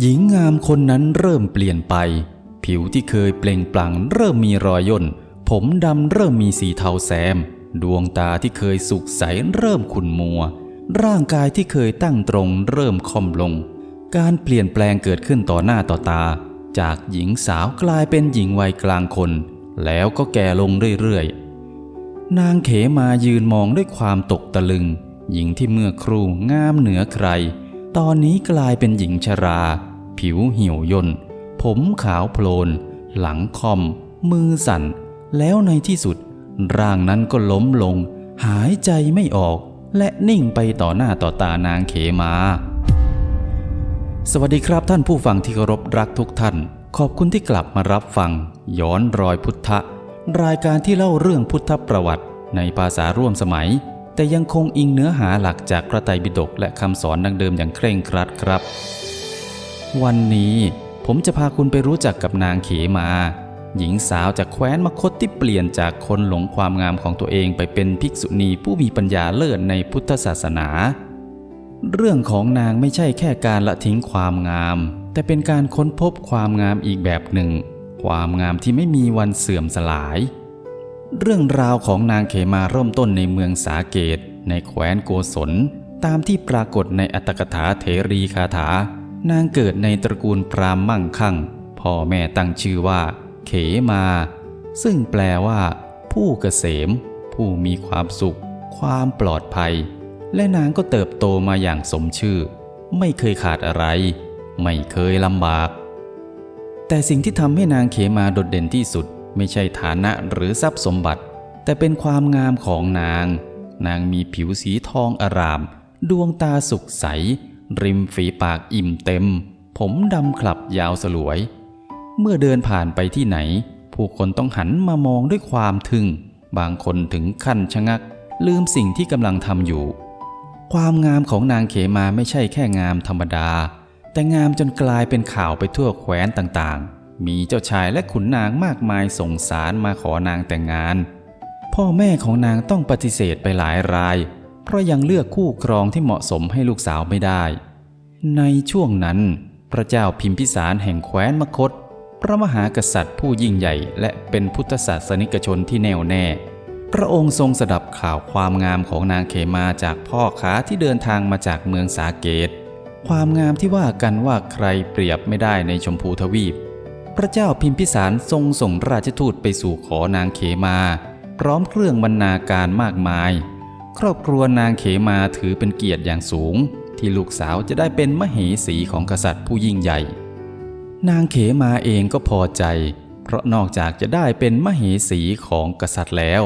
หญิงงามคนนั้นเริ่มเปลี่ยนไป ผิวที่เคยเปล่งปลั่งเริ่มมีรอยย่น ผมดำเริ่มมีสีเทาแซม ดวงตาที่เคยสุกใสเริ่มขุ่นมัว ร่างกายที่เคยตั้งตรงเริ่มค่อมลง การเปลี่ยนแปลงเกิดขึ้นต่อหน้าต่อตา จากหญิงสาวกลายเป็นหญิงวัยกลางคน แล้วก็แก่ลงเรื่อยๆ นางเขมายืนมองด้วยความตกตะลึง หญิงที่เมื่อครู่งามเหนือใคร ตอนนี้กลายเป็นหญิงชรา ผิวเหี่ยวย่น ผมขาวโพลน หลังคอม มือสั่น แล้วในที่สุด ร่างนั้นก็ล้มลง หายใจไม่ออก และนิ่งไปต่อหน้าต่อตานางเขมา สวัสดีครับท่านผู้ฟังที่เคารพรักทุกท่าน ขอบคุณที่กลับมารับฟัง ย้อนรอยพุทธะ รายการที่เล่าเรื่องพุทธประวัติในภาษาร่วมสมัย แต่ยังคงอิงเนื้อหาหลักจากพระไตรปิฎกและคำสอนดังเดิมอย่างเคร่งครัดครับ วันนี้ผมจะพาคุณไปรู้จักกับนางเขมา หญิงสาวจากแคว้นมคตที่เปลี่ยนจากคนหลงความงามของตัวเองไปเป็นภิกษุณีผู้มีปัญญาเลิศในพุทธศาสนา เรื่องของนางไม่ใช่แค่การละทิ้งความงาม แต่เป็นการค้นพบความงามอีกแบบหนึ่ง ความงามที่ไม่มีวันเสื่อมสลาย เรื่องราวของนางเขมาเริ่มต้นในเมืองสาเกต ในแคว้นโกศล ตามที่ปรากฏในอัตถกถาเถรีคาถา นางเกิดในตระกูลพราหมณ์มั่งคั่ง พ่อแม่ตั้งชื่อว่า เขมา ซึ่งแปลว่า ผู้เกษม ผู้มีความสุข ความปลอดภัย และนางก็เติบโตมาอย่างสมชื่อ ไม่เคยขาดอะไร ไม่เคยลำบาก แต่สิ่งที่ทำให้นางเขมาโดดเด่นที่สุด ไม่ใช่ฐานะหรือทรัพย์สมบัติ แต่เป็นความงามของนาง นางมีผิวสีทองอาราม ดวงตาสุกใส ริมฝีปากอิ่มเต็ม ผมดำขลับยาวสลวย เมื่อเดินผ่านไปที่ไหน ผู้คนต้องหันมามองด้วยความทึ่ง บางคนถึงขั้นชะงัก ลืมสิ่งที่กำลังทำอยู่ ความงามของนางเขมาไม่ใช่แค่งามธรรมดา แต่งามจนกลายเป็นข่าวไปทั่วแคว้นต่างๆ มีเจ้าชายและขุนนางมากมายส่งสารมาขอนางแต่งงาน พ่อแม่ของนางต้องปฏิเสธไปหลายราย เพราะยังเลือกคู่ครองที่เหมาะสมให้ลูกสาวไม่ได้ ในช่วงนั้น พระเจ้าพิมพิสารแห่งแคว้นมคต พระมหากษัตริย์ผู้ยิ่งใหญ่และเป็นพุทธศาสนิกชนที่แน่วแน่ พระองค์ทรงสดับข่าวความงามของนางเขมาจากพ่อค้าที่เดินทางมาจากเมืองสาเกต ความงามที่ว่ากันว่าใครเปรียบไม่ได้ในชมพูทวีป พระเจ้าพิมพิสารทรงส่งราชทูตไปสู่ขอนางเขมา พร้อมเครื่องบรรณาการมากมาย ครอบครัวนางเขมาถือเป็นเกียรติอย่างสูง ที่ลูกสาวจะได้เป็นมเหสีของกษัตริย์ผู้ยิ่งใหญ่ นางเขมาเองก็พอใจ เพราะนอกจากจะได้เป็นมเหสีของกษัตริย์แล้ว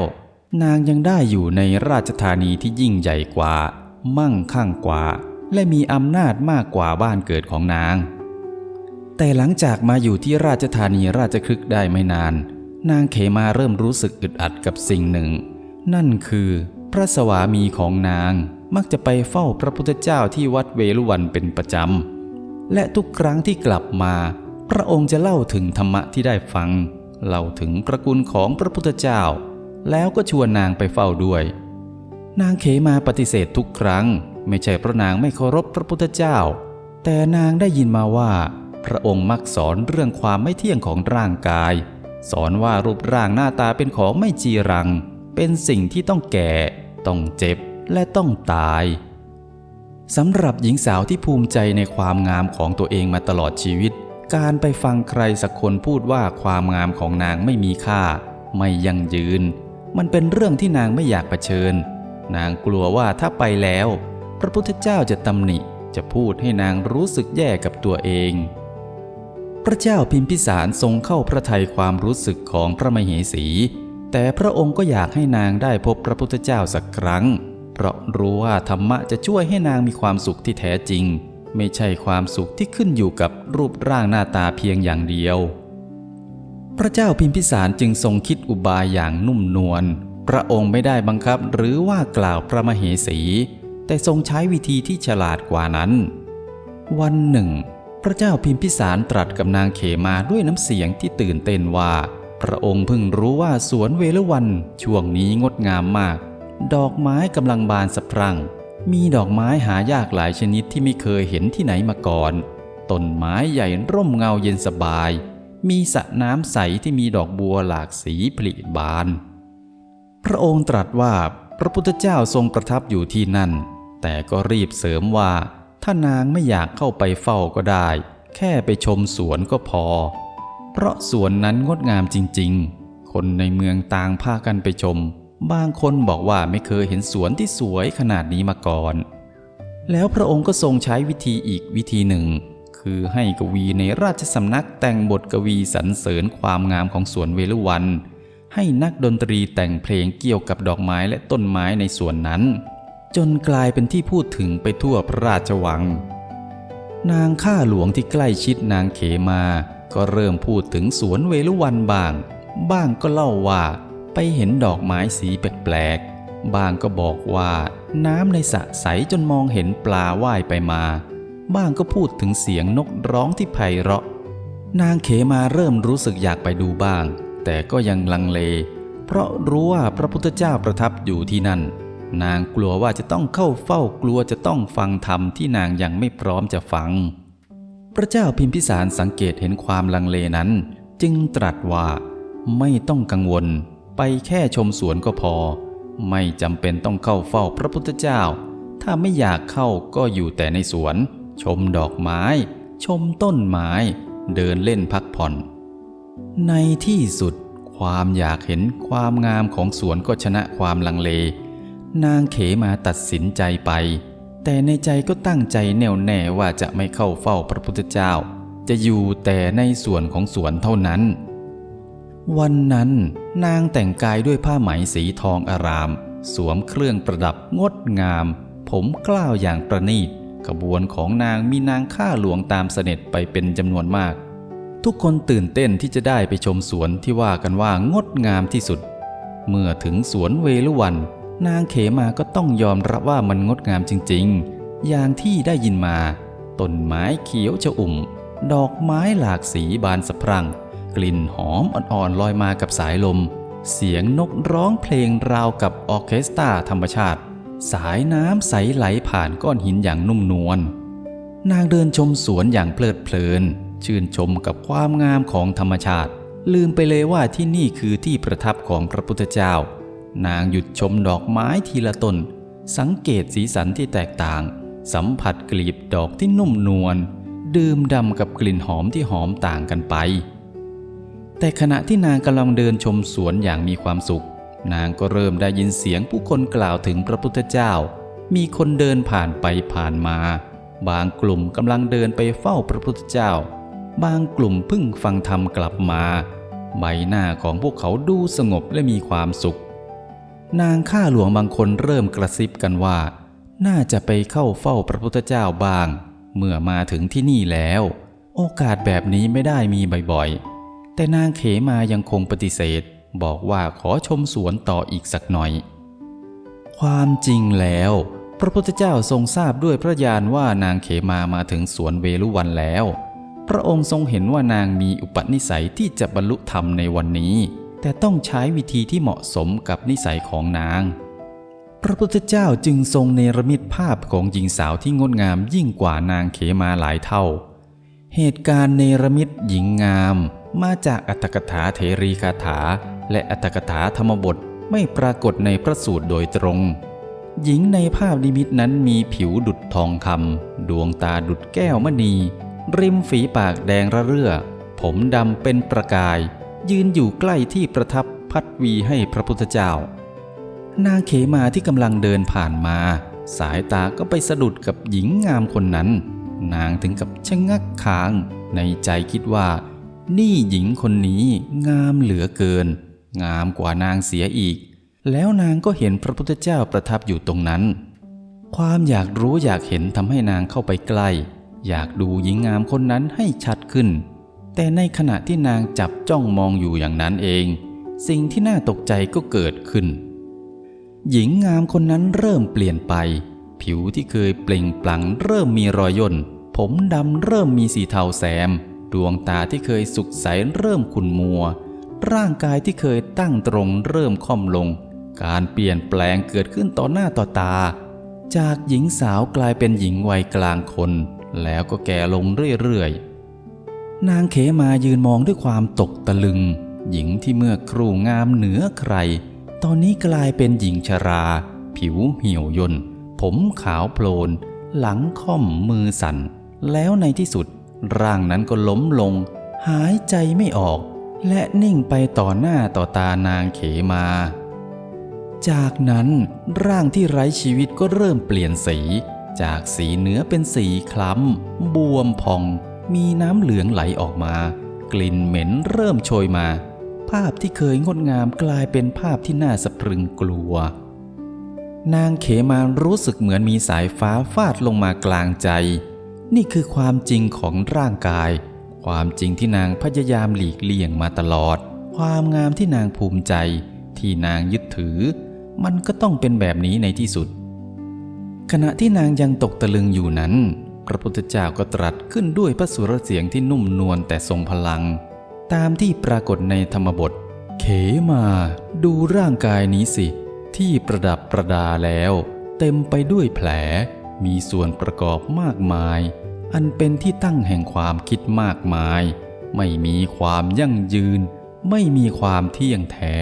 นางยังได้อยู่ในราชธานีที่ยิ่งใหญ่กว่า มั่งคั่งกว่า และมีอำนาจมากกว่าบ้านเกิดของนาง แต่หลังจากมาอยู่ที่ราชธานีราชคลึกได้ไม่นาน นางเขมาเริ่มรู้สึกอึดอัดกับสิ่งหนึ่ง นั่นคือพระสวามีของนางมักจะไปเฝ้าพระพุทธเจ้าที่วัดเวลุวันเป็นประจำ และทุกครั้งที่กลับมา พระองค์จะเล่าถึงธรรมะที่ได้ฟัง เล่าถึงพระคุณของพระพุทธเจ้า แล้วก็ชวนนางไปเฝ้าด้วย นางเขมาปฏิเสธทุกครั้ง ไม่ใช่เพราะนางไม่เคารพพระพุทธเจ้า แต่นางได้ยินมาว่า พระองค์มักสอนเรื่องความไม่เที่ยงของร่างกาย สอนว่ารูปร่างหน้าตาเป็นของไม่จีรัง เป็นสิ่งที่ต้องแก่ ต้องเจ็บและต้องตายสำหรับหญิงสาวที่ภูมิใจในความงามของตัวเองมาตลอดชีวิต การไปฟังใครสักคนพูดว่าความงามของนางไม่มีค่า ไม่ยั่งยืน มันเป็นเรื่องที่นางไม่อยากเผชิญ นางกลัวว่าถ้าไปแล้ว พระพุทธเจ้าจะตำหนิจะพูดให้นางรู้สึกแย่กับตัวเอง พระเจ้าพิมพิสารทรงเข้าพระทัยความรู้สึกของพระมเหสี แต่พระองค์ก็อยากให้นางได้พบพระพุทธเจ้าสักครั้ง เพราะรู้ว่าธรรมะจะช่วยให้นางมีความสุขที่แท้จริง ไม่ใช่ความสุขที่ขึ้นอยู่กับรูปร่างหน้าตาเพียงอย่างเดียว พระเจ้าพิมพิสารจึงทรงคิดอุบายอย่างนุ่มนวล พระองค์ไม่ได้บังคับหรือว่ากล่าวพระมเหสี แต่ทรงใช้วิธีที่ฉลาดกว่านั้น วันหนึ่ง ระเจ้าพิมพิสารตรัสกับนางเขมาด้วยน้ำเสียงที่ตื่นเต้นว่า พระองค์เพิ่งรู้ว่าสวนเวลุวันช่วงนี้งดงามมาก ดอกไม้กำลังบานสะพรั่ง มีดอกไม้หายากหลายชนิดที่ไม่เคยเห็นที่ไหนมาก่อนต้นไม้ใหญ่ร่มเงาเย็นสบาย มีสระน้ำใสที่มีดอกบัวหลากสีผลิบาน พระองค์ตรัสว่าพระพุทธเจ้าทรงประทับอยู่ที่นั่น แต่ก็รีบเสริมว่า ถ้านางไม่อยากเข้าไปเฝ้าก็ได้ แค่ไปชมสวนก็พอ เพราะสวนนั้นงดงามจริงๆ คนในเมืองต่างพากันไปชม บางคนบอกว่าไม่เคยเห็นสวนที่สวยขนาดนี้มาก่อน แล้วพระองค์ก็ทรงใช้วิธีอีกวิธีหนึ่ง คือให้กวีในราชสำนักแต่งบทกวีสรรเสริญความงามของสวนเวลุวัน ให้นักดนตรีแต่งเพลงเกี่ยวกับดอกไม้และต้นไม้ในสวนนั้น จนกลายเป็นที่พูดถึงไปทั่วพระราชวัง นางข้าหลวงที่ใกล้ชิดนางเขมา ก็เริ่มพูดถึงสวนเวลุวันบ้าง บ้างก็เล่าว่าไปเห็นดอกไม้สีแปลกๆ บ้างก็บอกว่าน้ำในสระใสจนมองเห็นปลาว่ายไปมา บ้างก็พูดถึงเสียงนกร้องที่ไพเราะ นางเขมาเริ่มรู้สึกอยากไปดูบ้าง แต่ก็ยังลังเล เพราะรู้ว่าพระพุทธเจ้าประทับอยู่ที่นั่น นางกลัวว่าจะต้องเข้าเฝ้ากลัวจะต้องฟังธรรมที่นางยังไม่พร้อมจะฟัง พระเจ้าพิมพิสารสังเกตเห็นความลังเลนั้น จึงตรัสว่าไม่ต้องกังวล ไปแค่ชมสวนก็พอ ไม่จำเป็นต้องเข้าเฝ้าพระพุทธเจ้า ถ้าไม่อยากเข้าก็อยู่แต่ในสวน ชมดอกไม้ ชมต้นไม้ เดินเล่นพักผ่อน ในที่สุดความอยากเห็นความงามของสวนก็ชนะความลังเล นางเขมาตัดสินใจไป แต่ในใจก็ตั้งใจแน่วแน่ว่าจะไม่เข้าเฝ้าพระพุทธเจ้า จะอยู่แต่ในส่วนของสวนเท่านั้น วันนั้นนางแต่งกายด้วยผ้าไหมสีทองอาราม สวมเครื่องประดับงดงาม ผมกล้าวอย่างประณีตขบวนของนางมีนางข้าหลวงตามเสด็จไปเป็นจำนวนมาก ทุกคนตื่นเต้นที่จะได้ไปชมสวนที่ว่ากันว่างดงามที่สุด เมื่อถึงสวนเวลุวัน นางเขมาก็ต้องยอมรับว่ามันงดงามจริงๆ อย่างที่ได้ยินมาต้นไม้เขียวชอุ่ม ดอกไม้หลากสีบานสะพรั่ง กลิ่นหอมอ่อนๆลอยมากับสายลม เสียงนกร้องเพลงราวกับออเคสตราธรรมชาติ สายน้ำใสไหลผ่านก้อนหินอย่างนุ่มนวลนางเดินชมสวนอย่างเพลิดเพลิน ชื่นชมกับความงามของธรรมชาติ ลืมไปเลยว่าที่นี่คือที่ประทับของพระพุทธเจ้า นางหยุดชมดอกไม้ทีละต้น สังเกตสีสันที่แตกต่าง สัมผัสกลีบดอกที่นุ่มนวลดื่มดำกับกลิ่นหอมที่หอมต่างกันไป แต่ขณะที่นางกำลังเดินชมสวนอย่างมีความสุข นางก็เริ่มได้ยินเสียงผู้คนกล่าวถึงพระพุทธเจ้า มีคนเดินผ่านไปผ่านมา บางกลุ่มกำลังเดินไปเฝ้าพระพุทธเจ้า บางกลุ่มเพิ่งฟังธรรมกลับมา ใบหน้าของพวกเขาดูสงบและมีความสุข นางข้าหลวงบางคนเริ่มกระซิบกันว่า น่าจะไปเข้าเฝ้าพระพุทธเจ้าบ้าง เมื่อมาถึงที่นี่แล้ว โอกาสแบบนี้ไม่ได้มีบ่อยๆ แต่นางเขมายังคงปฏิเสธ บอกว่าขอชมสวนต่ออีกสักหน่อย ความจริงแล้ว พระพุทธเจ้าทรงทราบด้วยพระญาณว่านางเขมามาถึงสวนเวลุวันแล้ว พระองค์ทรงเห็นว่านางมีอุปนิสัยที่จะบรรลุธรรมในวันนี้ แต่ต้องใช้วิธีที่เหมาะสมกับนิสัยของนาง พระพุทธเจ้าจึงทรงเนรมิตภาพของหญิงสาวที่งดงามยิ่งกว่านางเขมาหลายเท่า เหตุการณ์เนรมิตหญิงงามมาจากอัตถกถาเทรีคาถา และอัตถกถาธรรมบทไม่ปรากฏในพระสูตรโดยตรง หญิงในภาพนิมิตนั้นมีผิวดุดทองคำดวงตาดุดแก้วมณี ริมฝีปากแดงระเรื่อ ผมดำเป็นประกาย ยืนอยู่ใกล้ที่ประทับพัดวีให้พระพุทธเจ้า นางเขมาที่กำลังเดินผ่านมา สายตาก็ไปสะดุดกับหญิงงามคนนั้น นางถึงกับชะงักค้าง ในใจคิดว่า นี่หญิงคนนี้งามเหลือเกิน งามกว่านางเสียอีก แล้วนางก็เห็นพระพุทธเจ้าประทับอยู่ตรงนั้น ความอยากรู้อยากเห็นทำให้นางเข้าไปใกล้ อยากดูหญิงงามคนนั้นให้ชัดขึ้น แต่ในขณะที่นางจับจ้องมองอยู่อย่างนั้นเอง สิ่งที่น่าตกใจก็เกิดขึ้น หญิงงามคนนั้นเริ่มเปลี่ยนไป ผิวที่เคยเปล่งปลั่งเริ่มมีรอยย่น ผมดำเริ่มมีสีเทาแซมดวงตาที่เคยสุกใสเริ่มขุ่นมัว ร่างกายที่เคยตั้งตรงเริ่มค่อมลง การเปลี่ยนแปลงเกิดขึ้นต่อหน้าต่อตา จากหญิงสาวกลายเป็นหญิงวัยกลางคน แล้วก็แก่ลงเรื่อยๆ นางเขมายืนมองด้วยความตกตะลึง หญิงที่เมื่อครูงามเหนือใคร ตอนนี้กลายเป็นหญิงชรา ผิวเหี่ยวย่นผมขาวโพลน หลังค่อมมือสั่น แล้วในที่สุด ร่างนั้นก็ล้มลง หายใจไม่ออก และนิ่งไปต่อหน้าต่อตานางเขมา จากนั้นร่างที่ไร้ชีวิตก็เริ่มเปลี่ยนสี จากสีเนื้อเป็นสีคล้ำ บวมพอง มีน้ำเหลืองไหลออกมา กลิ่นเหม็นเริ่มโชยมา ภาพที่เคยงดงามกลายเป็นภาพที่น่าสะพรึงกลัว นางเขมารู้สึกเหมือนมีสายฟ้าฟาดลงมากลางใจ นี่คือความจริงของร่างกาย ความจริงที่นางพยายามหลีกเลี่ยงมาตลอด ความงามที่นางภูมิใจ ที่นางยึดถือ มันก็ต้องเป็นแบบนี้ในที่สุด ขณะที่นางยังตกตะลึงอยู่นั้น พระพุทธเจ้าก็ตรัสขึ้นด้วยพระสุรเสียงที่นุ่มนวลแต่ทรงพลัง ตามที่ปรากฏในธรรมบท เขมาดูร่างกายนี้สิ ที่ประดับประดาแล้ว เต็มไปด้วยแผล มีส่วนประกอบมากมาย อันเป็นที่ตั้งแห่งความคิดมากมาย ไม่มีความยั่งยืน ไม่มีความเที่ยงแท้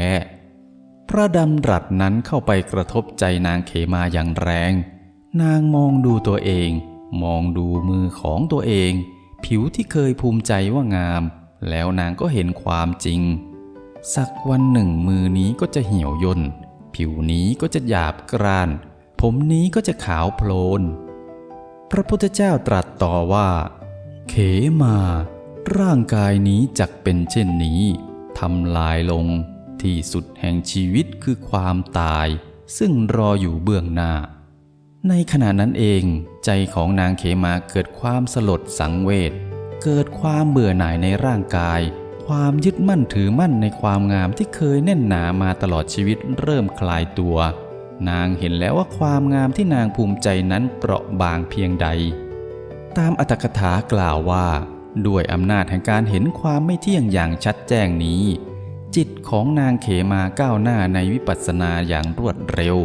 พระดำรัสนั้นเข้าไปกระทบใจนางเขมาอย่างแรง นางมองดูตัวเอง มองดูมือของตัวเอง ผิวที่เคยภูมิใจว่างาม แล้วนางก็เห็นความจริง สักวันหนึ่งมือนี้ก็จะเหี่ยวย่น ผิวนี้ก็จะหยาบกร้าน ผมนี้ก็จะขาวโพลน พระพุทธเจ้าตรัสต่อว่า เขมา ร่างกายนี้จักเป็นเช่นนี้ทำลายลงที่สุดแห่งชีวิตคือความตาย ซึ่งรออยู่เบื้องหน้า ในขณะนั้นเองใจของนางเขมาเกิดความสลดสังเวช เกิดความเบื่อหน่ายในร่างกาย ความยึดมั่นถือมั่นในความงามที่เคยแน่นหนามาตลอดชีวิตเริ่มคลายตัว นางเห็นแล้วว่าความงามที่นางภูมิใจนั้นเปราะบางเพียงใด ตามอัตถกถากล่าวว่า ด้วยอำนาจแห่งการเห็นความไม่เที่ยงอย่างชัดแจ้งนี้ จิตของนางเขมาก้าวหน้าในวิปัสสนาอย่างรวดเร็ว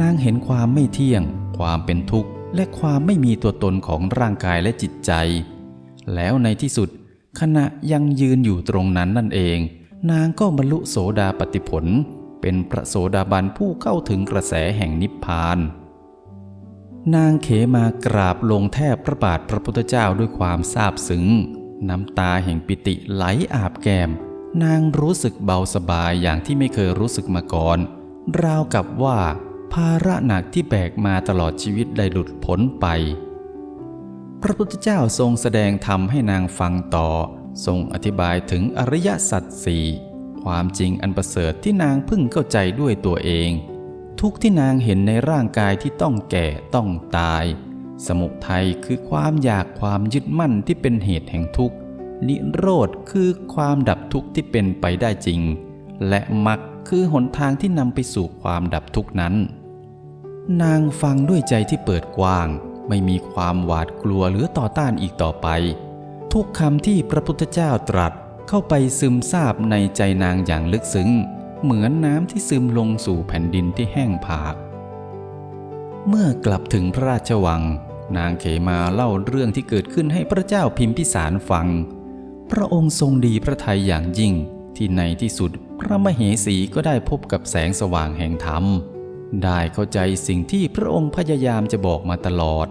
นางเห็นความไม่เที่ยง ความเป็นทุกข์ และความไม่มีตัวตนของร่างกายและจิตใจ แล้วในที่สุด ขณะยังยืนอยู่ตรงนั้นนั่นเอง นางก็บรรลุโสดาปติผล เป็นพระโสดาบันผู้เข้าถึงกระแสแห่งนิพพาน นางเขมากราบลงแทบพระบาทพระพุทธเจ้าด้วยความซาบซึ้ง น้ำตาแห่งปิติไหลอาบแก้ม นางรู้สึกเบาสบายอย่างที่ไม่เคยรู้สึกมาก่อน ราวกับว่า ภาระหนักที่แบกมาตลอดชีวิตได้หลุดพ้นไป พระพุทธเจ้าทรงแสดงธรรมให้นางฟังต่อ ทรงอธิบายถึงอริยสัจสี่ความจริงอันประเสริฐที่นางพิ่งเข้าใจด้วยตัวเอง ทุกข์ที่นางเห็นในร่างกายที่ต้องแก่ต้องตาย สมุทัยคือความอยากความยึดมั่นที่เป็นเหตุแห่งทุกข์นิโรธคือความดับทุกข์ที่เป็นไปได้จริง และมรรคคือหนทางที่นำไปสู่ความดับทุกข์นั้น นางฟังด้วยใจที่เปิดกว้าง ไม่มีความหวาดกลัวหรือต่อต้านอีกต่อไป ทุกคำที่พระพุทธเจ้าตรัสเข้าไปซึมซาบในใจนางอย่างลึกซึ้ง เหมือนน้ำที่ซึมลงสู่แผ่นดินที่แห้งผาก เมื่อกลับถึงพระราชวัง นางเขมาเล่าเรื่องที่เกิดขึ้นให้พระเจ้าพิมพิสารฟัง พระองค์ทรงดีพระทัยอย่างยิ่งที่ในที่สุดพระมเหสีก็ได้พบกับแสงสว่างแห่งธรรม ได้เข้าใจสิ่งที่พระองค์พยายามจะบอกมาตลอด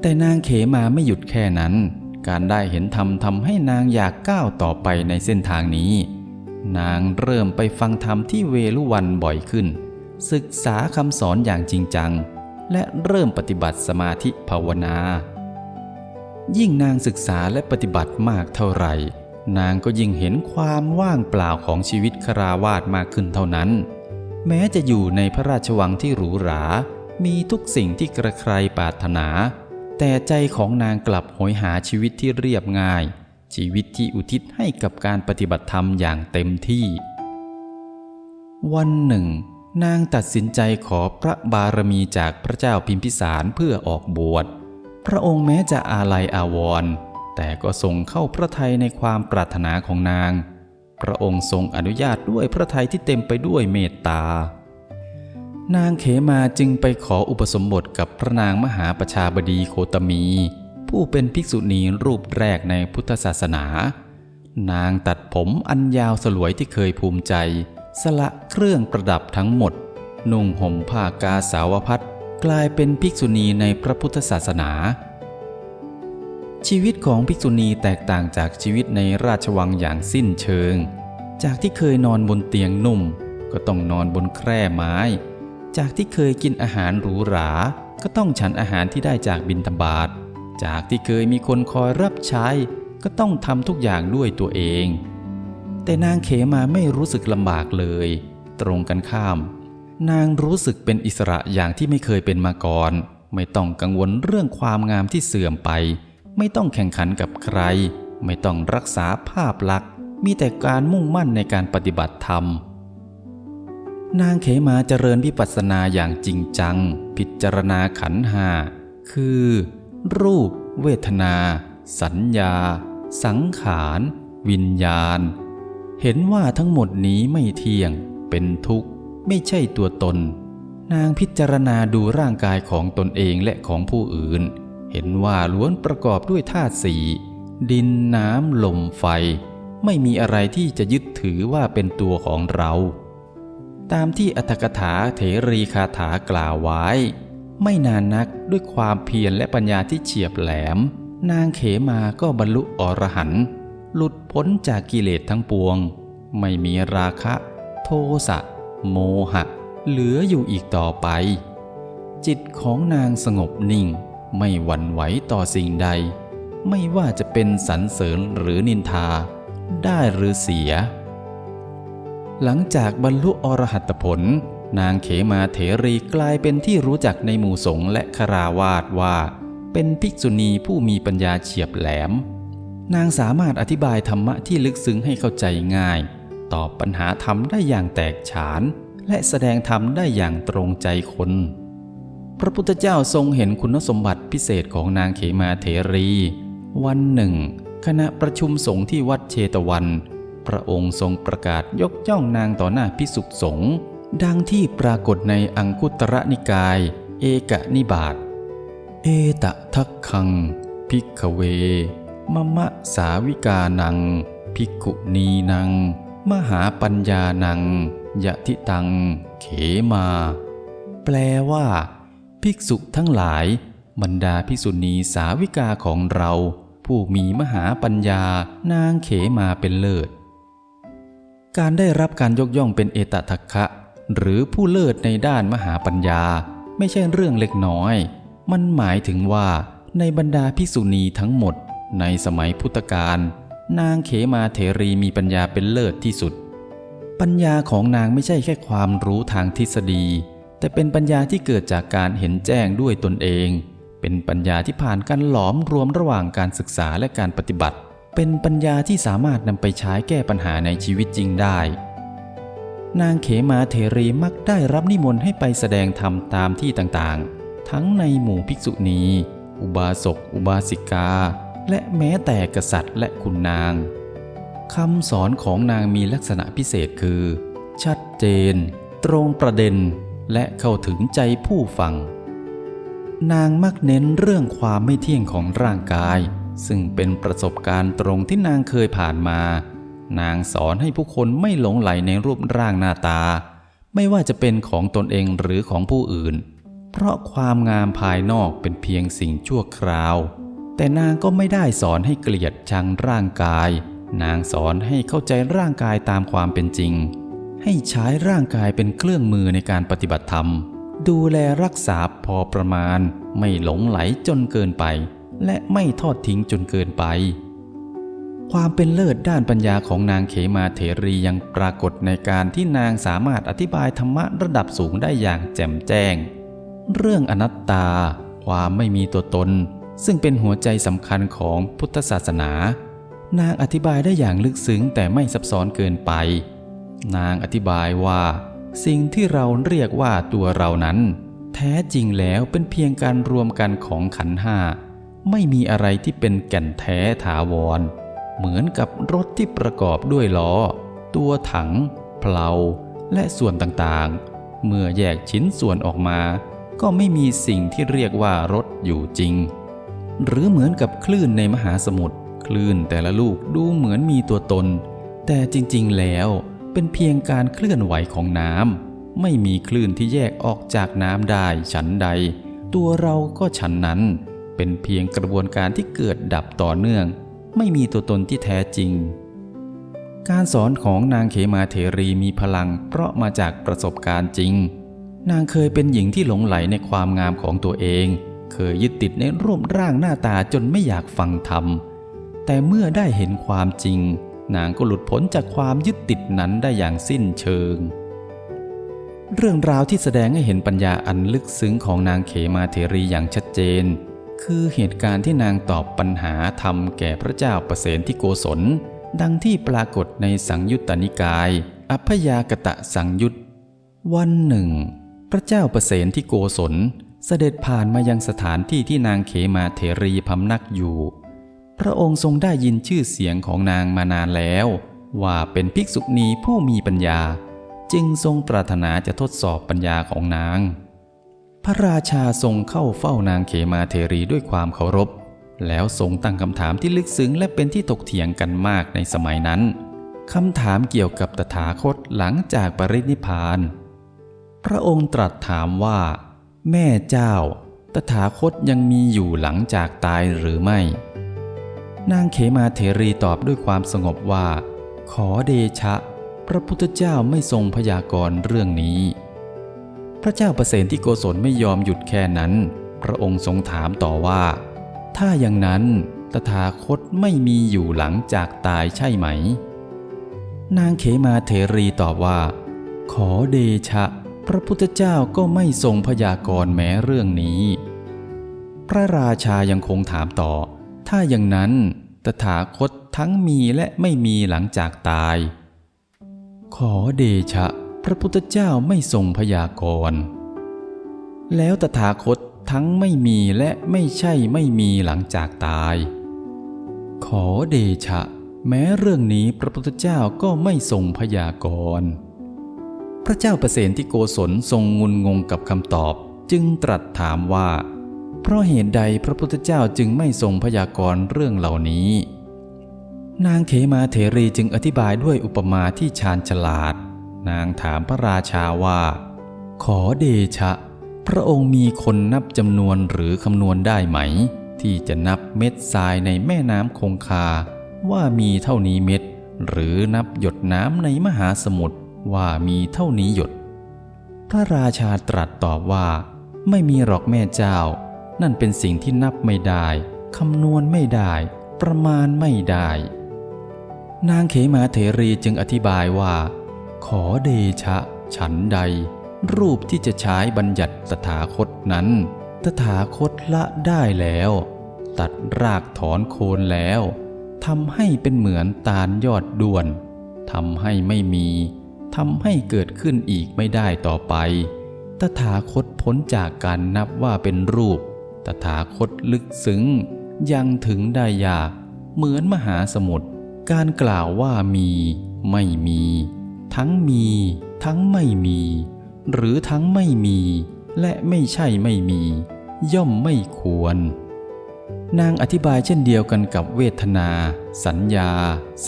แต่นางเขมาไม่หยุดแค่นั้น การได้เห็นธรรมทำให้นางอยากก้าวต่อไปในเส้นทางนี้ นางเริ่มไปฟังธรรมที่เวลุวันบ่อยขึ้น ศึกษาคำสอนอย่างจริงจัง และเริ่มปฏิบัติสมาธิภาวนา ยิ่งนางศึกษาและปฏิบัติมากเท่าไหร่ นางก็ยิ่งเห็นความว่างเปล่าของชีวิตคราวาสมากขึ้นเท่านั้น แม้จะอยู่ในพระราชวังที่หรูหรา มีทุกสิ่งที่กระใครปรารถนา แต่ใจของนางกลับโหยหาชีวิตที่เรียบง่าย ชีวิตที่อุทิศให้กับการปฏิบัติธรรมอย่างเต็มที่ วันหนึ่ง นางตัดสินใจขอพระบารมีจากพระเจ้าพิมพิสารเพื่อออกบวช พระองค์แม้จะอาลัยอาวรณ์แต่ก็ทรงเข้าพระทัยในความปรารถนาของนาง พระองค์ทรงอนุญาตด้วยพระทัยที่เต็มไปด้วยเมตตา นางเขมาจึงไปขออุปสมบทกับพระนางมหาประชาบดีโคตมี ผู้เป็นภิกษุณีรูปแรกในพุทธศาสนา นางตัดผมอันยาวสลวยที่เคยภูมิใจ สละเครื่องประดับทั้งหมด นุ่งห่มผ้ากาสาวพัดกลายเป็นภิกษุณีในพระพุทธศาสนา ชีวิตของภิกษุณีแตกต่างจากชีวิตในราชวังอย่างสิ้นเชิง จากที่เคยนอนบนเตียงนุ่ม ก็ต้องนอนบนแคร่ไม้ จากที่เคยกินอาหารหรูหรา ก็ต้องฉันอาหารที่ได้จากบินทบาทจากที่เคยมีคนคอยรับใช้ ก็ต้องทำทุกอย่างด้วยตัวเอง แต่นางเขมาไม่รู้สึกลำบากเลย ตรงกันข้าม นางรู้สึกเป็นอิสระอย่างที่ไม่เคยเป็นมาก่อน ไม่ต้องกังวลเรื่องความงามที่เสื่อมไป ไม่ต้องแข่งขันกับใคร ไม่ต้องรักษาภาพลักษณ์ มีแต่การมุ่งมั่นในการปฏิบัติธรรม นางเขมาเจริญวิปัสสนาอย่างจริงจัง พิจารณาขันหาคือ รูป เวทนา สัญญา สังขาร วิญญาณ เห็นว่าทั้งหมดนี้ไม่เที่ยง เป็นทุกข์ ไม่ใช่ตัวตน นางพิจารณาดูร่างกายของตนเองและของผู้อื่น เห็นว่าล้วนประกอบด้วยธาตุสี่ดินน้ำลมไฟ ไม่มีอะไรที่จะยึดถือว่าเป็นตัวของเรา ตามที่อัตถกถาเถรีคาถากล่าวไว้ ไม่นานนักด้วยความเพียรและปัญญาที่เฉียบแหลม นางเขมาก็บรรลุอรหันต์หลุดพ้นจากกิเลสทั้งปวง ไม่มีราคะ โทสะโมหะ เหลืออยู่อีกต่อไป จิตของนางสงบนิ่ง ไม่หวั่นไหวต่อสิ่งใด ไม่ว่าจะเป็นสรรเสริญหรือนินทา ได้หรือเสีย หลังจากบรรลุอรหัตผล นางเขมาเถรีกลายเป็นที่รู้จักในหมู่สงฆ์และคราวาสว่า เป็นภิกษุณีผู้มีปัญญาเฉียบแหลม นางสามารถอธิบายธรรมะที่ลึกซึ้งให้เข้าใจง่าย ตอบปัญหาธรรมได้อย่างแตกฉาน และแสดงธรรมได้อย่างตรงใจคน พระพุทธเจ้าทรงเห็นคุณสมบัติพิเศษของนางเขมาเถรี วันหนึ่งขณะประชุมสงฆ์ที่วัดเชตวัน พระองค์ทรงประกาศยกย่องนางต่อหน้าพิสุสงฆ์ดังที่ปรากฏในอังคุตระนิกาย เอกนิบาตเอตะทักคัง พิกเว มะมะสาวิกานัง พิกุนีนัง มหาปัญญานังยะทิตัง เขมา แปลว่า ภิกษุทั้งหลาย บรรดาภิกษุณีสาวิกาของเรา ผู้มีมหาปัญญานางเขมาเป็นเลิศ การได้รับการยกย่องเป็นเอตทัคคะ หรือผู้เลิศในด้านมหาปัญญาไม่ใช่เรื่องเล็กน้อย มันหมายถึงว่าในบรรดาภิกษุณีทั้งหมด ในสมัยพุทธกาลนางเขมาเถรีมีปัญญาเป็นเลิศที่สุด ปัญญาของนางไม่ใช่แค่ความรู้ทางทฤษฎี แต่เป็นปัญญาที่เกิดจากการเห็นแจ้งด้วยตนเอง เป็นปัญญาที่ผ่านการหลอมรวมระหว่างการศึกษาและการปฏิบัติ เป็นปัญญาที่สามารถนำไปใช้แก้ปัญหาในชีวิตจริงได้ นางเขมาเทรีมักได้รับนิมนต์ให้ไปแสดงธรรมตามที่ต่างๆ ทั้งในหมู่ภิกษุณี อุบาสก อุบาสิกา และแม้แต่กษัตริย์และคุณนางคำสอนของนางมีลักษณะพิเศษคือ ชัดเจน ตรงประเด็น และเข้าถึงใจผู้ฟัง นางมักเน้นเรื่องความไม่เที่ยงของร่างกาย ซึ่งเป็นประสบการณ์ตรงที่นางเคยผ่านมา นางสอนให้ผู้คนไม่หลงไหลในรูปร่างหน้าตา ไม่ว่าจะเป็นของตนเองหรือของผู้อื่น เพราะความงามภายนอกเป็นเพียงสิ่งชั่วคราว แต่นางก็ไม่ได้สอนให้เกลียดชังร่างกาย นางสอนให้เข้าใจร่างกายตามความเป็นจริง ให้ใช้ร่างกายเป็นเครื่องมือในการปฏิบัติธรรม ดูแลรักษาพอประมาณ ไม่หลงไหลจนเกินไป และไม่ทอดทิ้งจนเกินไป ความเป็นเลิศด้านปัญญาของนางเขมาเถรียังปรากฏในการที่นางสามารถอธิบายธรรมะระดับสูงได้อย่างแจ่มแจ้ง เรื่องอนัตตา ความไม่มีตัวตน ซึ่งเป็นหัวใจสำคัญของพุทธศาสนา นางอธิบายได้อย่างลึกซึ้งแต่ไม่ซับซ้อนเกินไป นางอธิบายว่า สิ่งที่เราเรียกว่าตัวเรานั้น แท้จริงแล้วเป็นเพียงการรวมกันของขันห้าไม่มีอะไรที่เป็นแก่นแท้ถาวร เหมือนกับรถที่ประกอบด้วยล้อ ตัวถัง เพลา และส่วนต่างๆ เมื่อแยกชิ้นส่วนออกมา ก็ไม่มีสิ่งที่เรียกว่ารถอยู่จริง หรือเหมือนกับคลื่นในมหาสมุทรคลื่นแต่ละลูกดูเหมือนมีตัวตน แต่จริงๆแล้ว เป็นเพียงการเคลื่อนไหวของน้ำไม่มีคลื่นที่แยกออกจากน้ำได้ฉันใด ตัวเราก็ฉันนั้น เป็นเพียงกระบวนการที่เกิดดับต่อเนื่อง ไม่มีตัวตนที่แท้จริง การสอนของนางเขมาเถรีมีพลังเพราะมาจากประสบการณ์จริง นางเคยเป็นหญิงที่หลงไหลในความงามของตัวเอง เคยยึดติดในรูปร่างหน้าตาจนไม่อยากฟังธรรมแต่เมื่อได้เห็นความจริง นางก็หลุดพ้นจากความยึดติดนั้นได้อย่างสิ้นเชิง เรื่องราวที่แสดงให้เห็นปัญญาอันลึกซึ้งของนางเขมาเถรีอย่างชัดเจน คือเหตุการณ์ที่นางตอบปัญหาธรรมแก่พระเจ้าประเสนที่โกศล ดังที่ปรากฏในสังยุตตนิกาย อัพยากตะสังยุตวันหนึ่ง พระเจ้าประเสนที่โกศลเสด็จผ่านมายังสถานที่ที่นางเขมาเถรีพำนักอยู่ พระองค์ทรงได้ยินชื่อเสียงของนางมานานแล้ว ว่าเป็นภิกษุณีผู้มีปัญญา จึงทรงปรารถนาจะทดสอบปัญญาของนาง พระราชาทรงเข้าเฝ้านางเขมาเทรีด้วยความเคารพ แล้วทรงตั้งคำถามที่ลึกซึ้งและเป็นที่ถกเถียงกันมากในสมัยนั้นคำถามเกี่ยวกับตถาคตหลังจากปรินิพพาน พระองค์ตรัสถามว่า แม่เจ้า ตถาคตยังมีอยู่หลังจากตายหรือไม่ นางเขมาเถรีตอบด้วยความสงบว่า ขอเดชะ พระพุทธเจ้าไม่ทรงพยากรณ์เรื่องนี้ พระเจ้าประเสนที่โกศลไม่ยอมหยุดแค่นั้น พระองค์ทรงถามต่อว่า ถ้าอย่างนั้นตถาคตไม่มีอยู่หลังจากตายใช่ไหม นางเขมาเถรีตอบว่า ขอเดชะ พระพุทธเจ้าก็ไม่ทรงพยากรณ์แม้เรื่องนี้ พระราชายังคงถามต่อ ถ้าอย่างนั้น ตถาคตทั้งมีและไม่มีหลังจากตาย ขอเดชะ พระพุทธเจ้าไม่ทรงพยากรณ์แล้วตถาคตทั้งไม่มีและไม่ใช่ไม่มีหลังจากตาย ขอเดชะ แม้เรื่องนี้พระพุทธเจ้าก็ไม่ทรงพยากรณ์พระเจ้าประเสนที่โกศลทรงงุนงงกับคำตอบจึงตรัสถามว่า เพราะเหตุใดพระพุทธเจ้าจึงไม่ทรงพยากรณ์เรื่องเหล่านี้ นางเขมาเถรีจึงอธิบายด้วยอุปมาที่ชาญฉลาด นางถามพระราชาว่า ขอเดชะ พระองค์มีคนนับจำนวนหรือคำนวณได้ไหม ที่จะนับเม็ดทรายในแม่น้ำคงคา ว่ามีเท่านี้เม็ด หรือนับหยดน้ำในมหาสมุทรว่ามีเท่านี้หยด พระราชาตรัสตอบว่า ไม่มีหรอกแม่เจ้า นั่นเป็นสิ่งที่นับไม่ได้คำนวณไม่ได้ ประมาณไม่ได้ นางเขมาเถรีจึงอธิบายว่า ขอเดชะ ฉันใด รูปที่จะใช้บัญญัติตถาคตนั้น ตถาคตละได้แล้ว ตัดรากถอนโคนแล้วทำให้เป็นเหมือนตาลยอดด้วนทำให้ไม่มีทำให้เกิดขึ้นอีกไม่ได้ต่อไป ตถาคตพ้นจากการนับว่าเป็นรูป ตถาคตลึกซึ้งยังถึงได้ยาก เหมือนมหาสมุทรการกล่าวว่ามีไม่มี ทั้งมี ทั้งไม่มี หรือทั้งไม่มี และไม่ใช่ไม่มี ย่อมไม่ควร นางอธิบายเช่นเดียวกันกับเวทนา สัญญา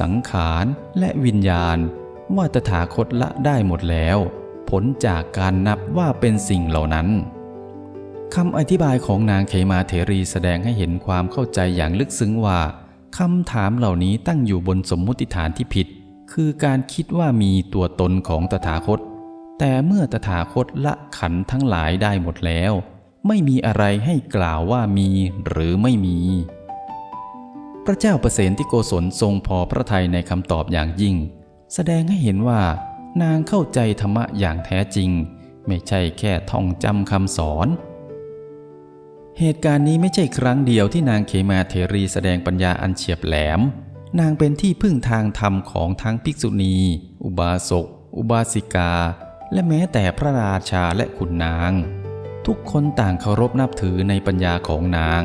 สังขาร และวิญญาณ ว่าตถาคตละได้หมดแล้ว ผลจากการนับว่าเป็นสิ่งเหล่านั้น คำอธิบายของนางเขมาเถรีแสดงให้เห็นความเข้าใจอย่างลึกซึ้งว่าคำถามเหล่านี้ตั้งอยู่บนสมมุติฐานที่ผิด คือการคิดว่ามีตัวตนของตถาคต แต่เมื่อตถาคตละขันทั้งหลายได้หมดแล้ว ไม่มีอะไรให้กล่าวว่ามีหรือไม่มี พระเจ้าประเสนที่โกศลทรงพอพระทัยในคำตอบอย่างยิ่ง แสดงให้เห็นว่านางเข้าใจธรรมะอย่างแท้จริง ไม่ใช่แค่ท่องจำคำสอน เหตุการณ์นี้ไม่ใช่ครั้งเดียวที่นางเขมาเทรีแสดงปัญญาอันเฉียบแหลม นางเป็นที่พึ่งทางธรรมของทั้งภิกษุณี อุบาสก อุบาสิกา และแม้แต่พระราชาและขุนนาง ทุกคนต่างเคารพนับถือในปัญญาของนาง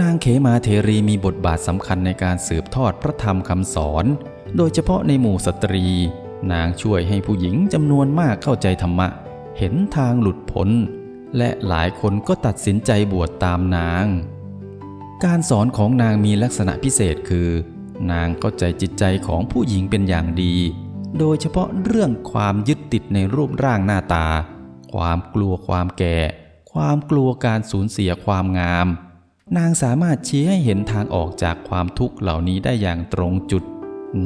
นางเขมาเทรีมีบทบาทสำคัญในการสืบทอดพระธรรมคำสอน โดยเฉพาะในหมู่สตรี นางช่วยให้ผู้หญิงจำนวนมากเข้าใจธรรมะ เห็นทางหลุดพ้น และหลายคนก็ตัดสินใจบวชตามนาง การสอนของนางมีลักษณะพิเศษคือ นางเข้าใจจิตใจของผู้หญิงเป็นอย่างดี โดยเฉพาะเรื่องความยึดติดในรูปร่างหน้าตา ความกลัวความแก่ ความกลัวการสูญเสียความงาม นางสามารถชี้ให้เห็นทางออกจากความทุกข์เหล่านี้ได้อย่างตรงจุด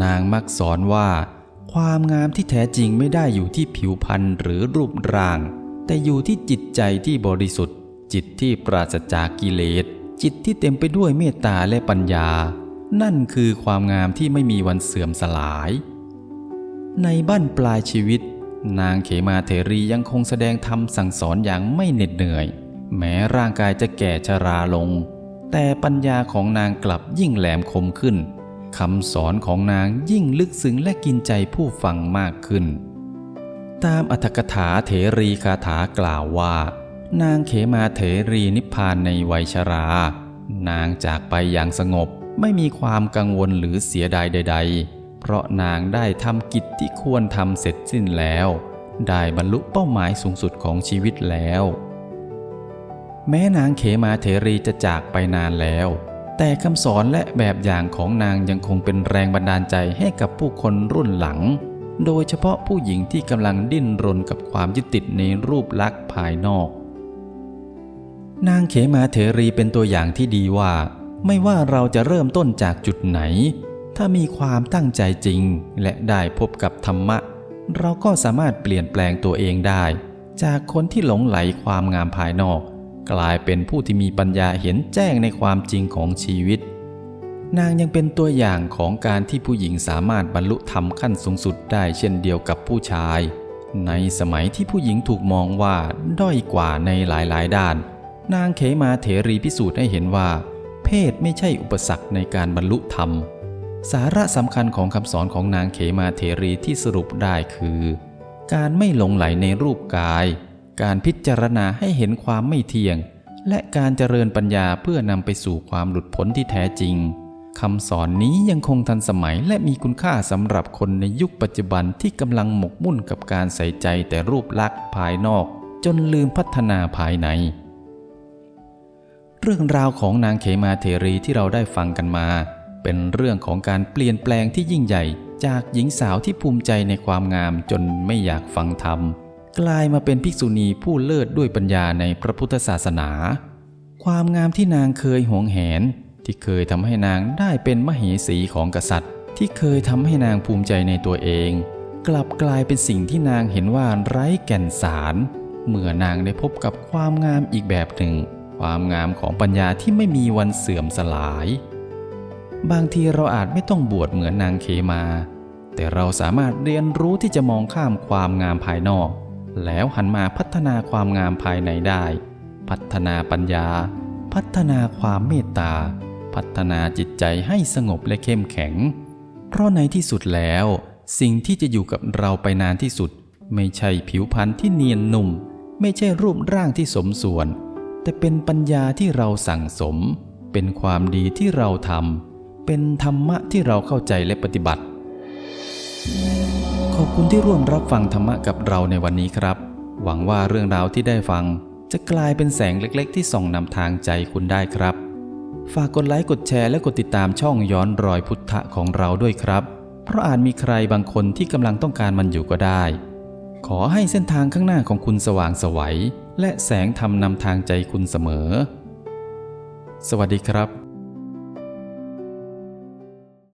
นางมักสอนว่า ความงามที่แท้จริงไม่ได้อยู่ที่ผิวพรรณหรือรูปร่าง แต่อยู่ที่จิตใจที่บริสุทธิ์ จิตที่ปราศจากกิเลส จิตที่เต็มไปด้วยเมตตาและปัญญา นั่นคือความงามที่ไม่มีวันเสื่อมสลาย ในบ้านปลายชีวิต นางเขมาเถรียังคงแสดงธรรมสั่งสอนอย่างไม่เหน็ดเหนื่อย แม้ร่างกายจะแก่ชราลง แต่ปัญญาของนางกลับยิ่งแหลมคมขึ้นคำสอนของนางยิ่งลึกซึ้งและกินใจผู้ฟังมากขึ้น ตามอัถกถาเถรีคาถากล่าวว่า นางเขมาเถรีนิพพานในวัยชรา นางจากไปอย่างสงบไม่มีความกังวลหรือเสียดายใด ๆ เพราะนางได้ทำกิจที่ควรทำเสร็จสิ้นแล้ว ได้บรรลุเป้าหมายสูงสุดของชีวิตแล้ว แม้นางเขมาเถรีจะจากไปนานแล้ว แต่คำสอนและแบบอย่างของนางยังคงเป็นแรงบันดาลใจให้กับผู้คนรุ่นหลัง โดยเฉพาะผู้หญิงที่กำลังดิ้นรนกับความยึดติดในรูปลักษณ์ภายนอก นางเขมาเถรีเป็นตัวอย่างที่ดีว่า ไม่ว่าเราจะเริ่มต้นจากจุดไหน ถ้ามีความตั้งใจจริง และได้พบกับธรรมะ เราก็สามารถเปลี่ยนแปลงตัวเองได้ จากคนที่หลงไหลความงามภายนอก กลายเป็นผู้ที่มีปัญญาเห็นแจ้งในความจริงของชีวิต นางยังเป็นตัวอย่างของการที่ผู้หญิงสามารถบรรลุธรรมขั้นสูงสุดได้เช่นเดียวกับผู้ชาย ในสมัยที่ผู้หญิงถูกมองว่าด้อยกว่าในหลายๆ ด้าน นางเขมาเถรีพิสูจน์ให้เห็นว่า เพศไม่ใช่อุปสรรคในการบรรลุธรรม สาระสำคัญของคำสอนของนางเขมาเถรีที่สรุปได้คือ การไม่หลงไหลในรูปกาย การพิจารณาให้เห็นความไม่เที่ยง และการเจริญปัญญาเพื่อนำไปสู่ความหลุดพ้นที่แท้จริง คำสอนนี้ยังคงทันสมัยและมีคุณค่าสำหรับคนในยุคปัจจุบันที่กำลังหมกมุ่นกับการใส่ใจแต่รูปลักษณ์ภายนอก จนลืมพัฒนาภายใน เรื่องราวของนางเขมาเทรีที่เราได้ฟังกันมา เป็นเรื่องของการเปลี่ยนแปลงที่ยิ่งใหญ่ จากหญิงสาวที่ภูมิใจในความงามจนไม่อยากฟังธรรมกลายมาเป็นภิกษุณีผู้เลิศด้วยปัญญาในพระพุทธศาสนา ความงามที่นางเคยหวงแหน ที่เคยทำให้นางได้เป็นมเหสีของกษัตริย์ ที่เคยทำให้นางภูมิใจในตัวเอง กลับกลายเป็นสิ่งที่นางเห็นว่าไร้แก่นสาร เมื่อนางได้พบกับความงามอีกแบบหนึ่ง ความงามของปัญญาที่ไม่มีวันเสื่อมสลาย บางทีเราอาจไม่ต้องบวชเหมือนนางเคมา แต่เราสามารถเรียนรู้ที่จะมองข้ามความงามภายนอก แล้วหันมาพัฒนาความงามภายในได้ พัฒนาปัญญาพัฒนาความเมตตา พัฒนาจิตใจให้สงบและเข้มแข็ง เพราะในที่สุดแล้ว สิ่งที่จะอยู่กับเราไปนานที่สุด ไม่ใช่ผิวพรรณที่เนียนนุ่ม ไม่ใช่รูปร่างที่สมส่วน แต่เป็นปัญญาที่เราสั่งสม เป็นความดีที่เราทำเป็นธรรมะที่เราเข้าใจและปฏิบัติ ขอบคุณที่ร่วมรับฟังธรรมะกับเราในวันนี้ครับ หวังว่าเรื่องราวที่ได้ฟังจะกลายเป็นแสงเล็กๆ ที่ส่องนำทางใจคุณได้ครับ ฝากกดไลค์กดแชร์และกดติดตามช่องย้อนรอยพุทธะของเราด้วยครับ เพราะอาจมีใครบางคนที่กำลังต้องการมันอยู่ก็ได้ ขอให้เส้นทางข้างหน้าของคุณสว่างไสวัย และแสงธรรมนำทางใจคุณเสมอ สวัสดีครับ